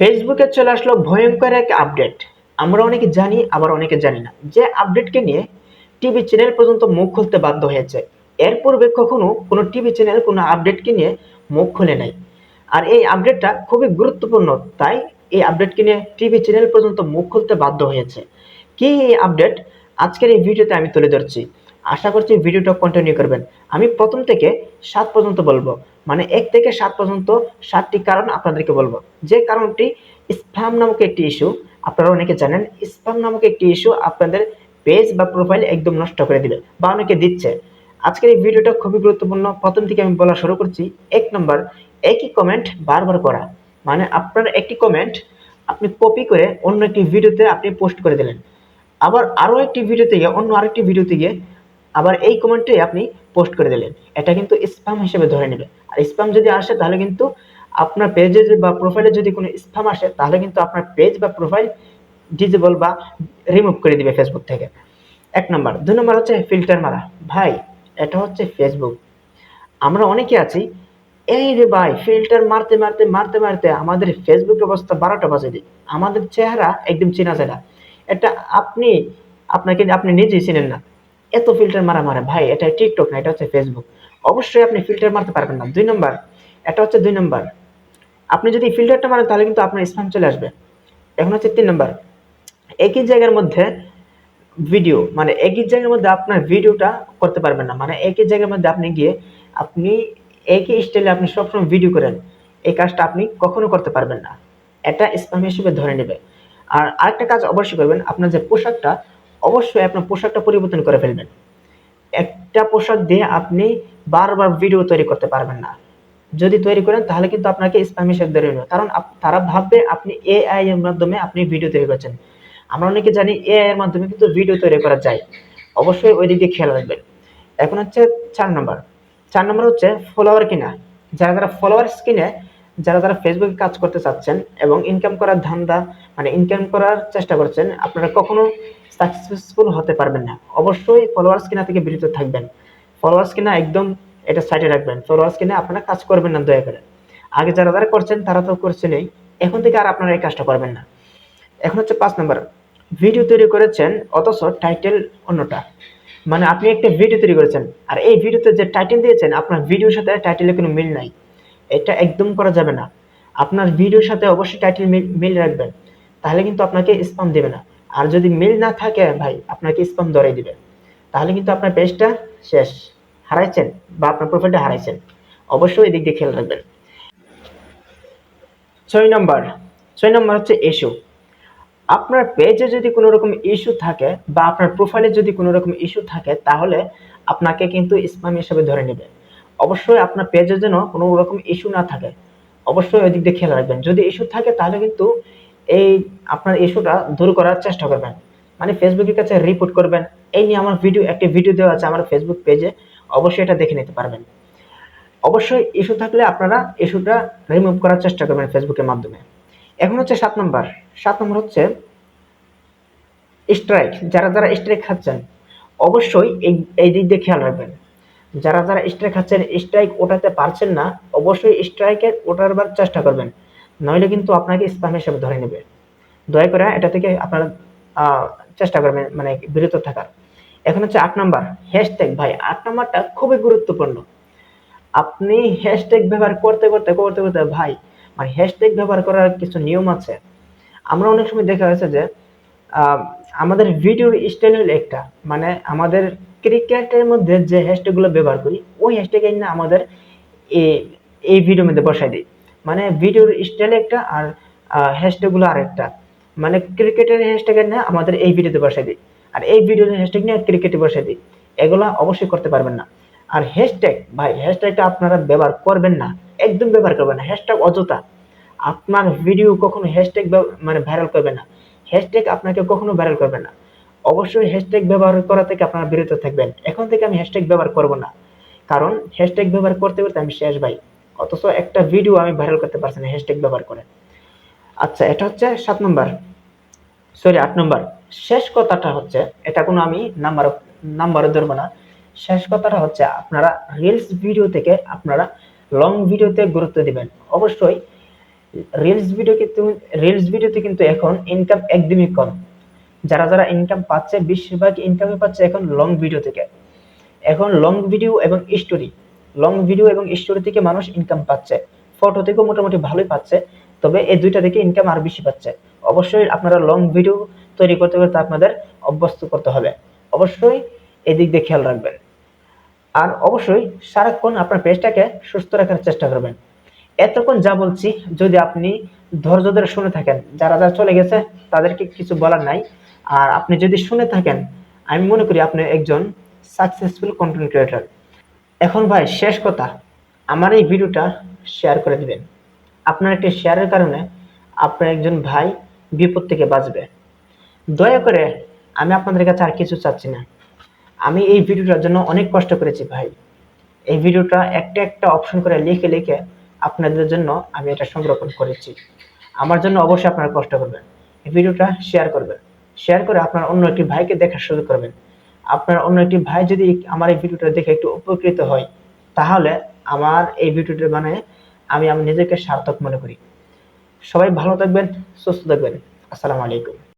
ফেসবুকে চলে আসলো ভয়ঙ্কর এক আপডেট আমরা অনেকে জানি, আবার অনেকে জানি না। যে আপডেটকে নিয়ে টিভি চ্যানেল পর্যন্ত মুখ খুলতে বাধ্য হয়েছে। এর পূর্বে কখনো কোনো টিভি চ্যানেল কোনো আপডেটকে নিয়ে মুখ খুলে নাই। আর এই আপডেটটা খুবই গুরুত্বপূর্ণ। তাই এই আপডেটকে নিয়ে টিভি চ্যানেল পর্যন্ত মুখ খুলতে বাধ্য হয়েছে। কি এই আপডেট আজকের এই ভিডিওতে আমি তুলে ধরছি। আশা করছি ভিডিওটা কন্টিনিউ করবেন। আমি প্রথম থেকে সাত পর্যন্ত বলব। মানে এক থেকে সাত পর্যন্ত সাতটি কারণ আপনাদেরকে বলব। যে কারণটি স্প্যাম নামক একটি ইস্যু আপনারা অনেকে জানেন স্প্যাম নামক একটি ইস্যু আপনাদের পেজ বা প্রোফাইল একদম নষ্ট করে দিবে বা অনেকে দিচ্ছে। আজকের এই ভিডিওটা খুবই গুরুত্বপূর্ণ। প্রথম থেকে আমি বলা শুরু করছি, এক নম্বর, একই কমেন্ট বারবার করা। মানে আপনার একটি কমেন্ট আপনি কপি করে অন্য একটি ভিডিওতে আপনি পোস্ট করে দিলেন। আবার আরও একটি ভিডিওতে গিয়ে, অন্য আরেকটি ভিডিওতে গিয়ে আবার এই কমেন্টে আপনি পোস্ট করে দিলেন। এটা কিন্তু স্প্যাম হিসেবে ধরে নেবে। আর স্প্যাম যদি আসে, তাহলে কিন্তু আপনার পেজে বা প্রোফাইলে যদি কোনো স্প্যাম আসে, তাহলে কিন্তু আপনার পেজ বা প্রোফাইল ডিজেবল বা রিমুভ করে দিবে ফেসবুক থেকে। এক নম্বর দুই নম্বর হচ্ছে ফিল্টার মারা। ভাই, এটা হচ্ছে ফেসবুক আমরা অনেকে আছি, এই রে ভাই ফিল্টার মারতে মারতে মারতে মারতে আমাদের ফেসবুক অবস্থা বারোটা বাজে দিই আমাদের চেহারা একদম চেনা যায় না এটা আপনি, আপনাকে আপনি নিজেই চিনেন না। এত ফিল্টার মারা মারে, ভাই, এটা টিকটক না, এটা হচ্ছে ফেসবুক অবশ্যই আপনি ফিল্টার মারতে পারবেন না। দুই নম্বর এটা হচ্ছে দুই নম্বর আপনি যদি ফিল্টারটা মারেন, তাহলে কিন্তু আপনার স্প্যাম চলে আসবে। এখন হচ্ছে তিন নম্বর একই জায়গার মধ্যে ভিডিও মানে একই জায়গার মধ্যে আপনার ভিডিওটা করতে পারবেন না। মানে একই জায়গার মধ্যে আপনি গিয়ে আপনি একই স্টাইলে আপনি সবসময় ভিডিও করেন, এই কাজটা আপনি কখনো করতে পারবেন না। এটা স্প্যাম হিসেবে ধরে নেবে। আর আরেকটা কাজ অবশ্যই করবেন, আপনার যে পোশাকটা অবশ্যই আপনার পোশাকটা পরিবর্তন করে ফেলবেন। একটা পোশাক দিয়ে আপনি বারবার ভিডিও তৈরি করতে পারবেন না। যদি তৈরি করেন, তাহলে কিন্তু আপনাকে স্প্যাম হিসেবে ধরে নেবে। কারণ তারা ভাববে আপনি এআই এর মাধ্যমে আপনি ভিডিও তৈরি করছেন। আমরা অনেকে জানি এআই এর মাধ্যমে কিন্তু ভিডিও তৈরি করা যায়। অবশ্যই ওই দিকে খেয়াল রাখবেন। এখন হচ্ছে চার নম্বর। চার নম্বর হচ্ছে ফলোয়ার কিনা। যারা যারা ফলোয়ার্স কিনে, যারা যারা ফেসবুকে কাজ করতে চাচ্ছেন এবং ইনকাম করার ধান্দা মানে ইনকাম করার চেষ্টা করছেন, আপনারা কখনো সাকসেসফুল হতে পারবেন না। অবশ্যই ফলোয়ার্স কিনা থেকে বিরত থাকবেন। ফলোয়ার্স কিনা একদম এটা সাইডে রাখবেন। ফলোয়ার্স কিনা আপনারা কাজ করবেন না, দয়া করে। আগে যারা যারা করছেন, তারা তো করছেনই এখন থেকে আর আপনারা এই কাজটা করবেন না। এখন হচ্ছে পাঁচ নম্বর। ভিডিও তৈরি করেছেন, অথচ টাইটেল অন্যটা। মানে আপনি একটা ভিডিও তৈরি করেছেন, আর এই ভিডিওতে যে টাইটেল দিয়েছেন, আপনার ভিডিওর সাথে টাইটেলের কোনো মিল নাই। এটা একদম করা যাবে না। আপনার ভিডিওর সাথে অবশ্যই টাইটেল মিল রাখবেন। তাহলে কিন্তু আপনাকে স্পাম দেবে না। আর যদি মিল না থাকে ভাই, আপনাকে স্পাম ধরে দিবে। তাহলে কিন্তু আপনার পেজটা শেষ। হারাইছেন বা আপনার প্রোফাইলটা হারাইছেন। অবশ্যই এদিক দিয়ে খেয়াল রাখবেন। ছয় নম্বর ছয় নম্বর হচ্ছে ইস্যু আপনার পেজে যদি কোনো রকম ইস্যু থাকে বা আপনার প্রোফাইলে যদি কোনো রকম ইস্যু থাকে, তাহলে আপনাকে কিন্তু স্প্যাম হিসেবে ধরে নেবে। অবশ্যই আপনার পেজে যেন কোনো রকম ইস্যু না থাকে। অবশ্যই ওই দিক দিয়ে খেয়াল রাখবেন। যদি ইস্যু থাকে, তাহলে কিন্তু এই আপনার ইস্যুটা দূর করার চেষ্টা করবেন। মানে ফেসবুকের কাছে রিপোর্ট করবেন। এই নিয়ে আমার ভিডিও একটি ভিডিও দেওয়া আছে আমার ফেসবুক পেজে অবশ্যই এটা দেখে নিতে পারবেন। অবশ্যই ইস্যু থাকলে আপনারা ইস্যুটা রিমুভ করার চেষ্টা করবেন ফেসবুকের মাধ্যমে। এখন হচ্ছে সাত নম্বর। সাত নম্বর হচ্ছে স্ট্রাইক যারা যারা স্ট্রাইক খাচ্ছেন, অবশ্যই এই এই দিক দিয়ে খেয়াল রাখবেন। যারা যারা স্ট্রাইক খাচ্ছেন স্ট্রাইক ওঠাতে পারছেন না, অবশ্যই স্ট্রাইকে ওঠাবার চেষ্টা করবেন। নইলে কিন্তু আপনাকে স্প্যাম হিসেবে ধরে নেবে। দয়া করে এটা থেকে আপনারা চেষ্টা করবেন মানে বিরত থাকার। এখন হচ্ছে আট নম্বর হ্যাশট্যাগ ভাই, আট নম্বরটা খুবই গুরুত্বপূর্ণ। আপনি হ্যাশট্যাগ ব্যবহার করতে করতে করতে করতে, ভাই মানে হ্যাশট্যাগ ব্যবহার করার কিছু নিয়ম আছে। আমরা অনেক সময় দেখা হয়েছে যে আমাদের ভিডিওর স্টাইল হলো একটা মানে আমাদের ক্রিকেটের মধ্যে যে হ্যাশট্যাগুলো ব্যবহার করি, ওই হ্যাশট্যাগ না আমাদের এই ভিডিওর মধ্যে বসাই দিই। মানে ভিডিওর স্টাইল একটা আর হ্যাশট্যাগুলো আরেকটা। মানে ক্রিকেটের হ্যাশট্যাগ না, আমাদের এই ভিডিওতে বসাই দিই। আর এই ভিডিওর হ্যাশট্যাগ নিয়ে ক্রিকেটে বসাই দিই। এগুলো অবশ্যই করতে পারবেন না। আর হ্যাশট্যাগ ভাই হ্যাশট্যাগটা আপনারা ব্যবহার করবেন না। একদম ব্যবহার করবেন না। হ্যাশট্যাগ অযথা। আপনার ভিডিও কখনো হ্যাশট্যাগ মানে ভাইরাল করবে না। হ্যাশট্যাগ আপনাকে কখনো ভাইরাল করবে না। অবশ্যই হ্যাশট্যাগ ব্যবহার করা থেকে আপনারা বিরত থাকবেন। এখন থেকে আমি হ্যাশট্যাগ ব্যবহার করব না। কারণ হ্যাশট্যাগ ব্যবহার করতে করতে আমি শেষ, ভাই। অথচ একটা ভিডিও আমি ভাইরাল করতে পারছি না হ্যাশট্যাগ ব্যবহার করে। আচ্ছা এটা হচ্ছে সাত নম্বর সরি আট নম্বর শেষ কথাটা হচ্ছে, এটা কোনো আমি নাম্বার নাম্বারে ধরবো না। শেষ কথাটা হচ্ছে, আপনারা রিলস ভিডিও থেকে আপনারা লং ভিডিওতে গুরুত্ব দিবেন। অবশ্যই রিলস ভিডিও কিন্তু রিলস ভিডিওতে কিন্তু এখন ইনকাম একদমই কম। যারা যারা ইনকাম পাচ্ছে, বেশিরভাগ ইনকামই পাচ্ছে এখন লং ভিডিও থেকে। এখন লং ভিডিও এবং স্টোরি লং ভিডিও এবং স্টোরি থেকে মানুষ ইনকাম পাচ্ছে। ফটো থেকেও মোটামুটি ভালোই পাচ্ছে, তবে এই দুইটা থেকে ইনকাম আর বেশি পাচ্ছে। অবশ্যই আপনারা লং ভিডিও তৈরি করতে করতে আপনাদের অভ্যস্ত করতে হবে। অবশ্যই এদিক দিয়ে খেয়াল রাখবেন। আর অবশ্যই সারাক্ষণ আপনার পেজটাকে সুস্থ রাখার চেষ্টা করবেন। এতক্ষণ যা বলছি, যদি আপনি ধৈর্য ধরে শুনে থাকেন, যারা যারা চলে গেছে, তাদেরকে কিছু বলার নাই। আর আপনি যদি শুনে থাকেন, আমি মনে করি আপনি একজন সাকসেসফুল কন্টেন্ট ক্রিয়েটর এখন ভাই, শেষ কথা। আমার এই ভিডিওটা শেয়ার করে দিবেন। আপনার একটি শেয়ারের কারণে আপনার একজন ভাই বিপদ থেকে বাঁচবে। দয়া করে আমি আপনাদের কাছে আর কিছু চাচ্ছি না। আমি এই ভিডিওটার জন্য অনেক কষ্ট করেছি ভাই। এই ভিডিওটা একটা একটা অপশন করে লিখে লিখে আপনাদের জন্য আমি এটা সংরক্ষণ করেছি। আমার জন্য অবশ্যই আপনারা কষ্ট করবেন। এই ভিডিওটা শেয়ার করবেন। শেয়ার করে আপনার অন্য একটি ভাইকে দেখার সুযোগ করবেন। আপনার অন্য একটি ভাই যদি আমার এই ভিডিওটা দেখে একটু উপকৃত হয়, তাহলে আমার এই ভিডিওটা মানে আমি আমি নিজেকে সার্থক মনে করি। সবাই ভালো থাকবেন, সুস্থ থাকবেন। আসসালামু আলাইকুম।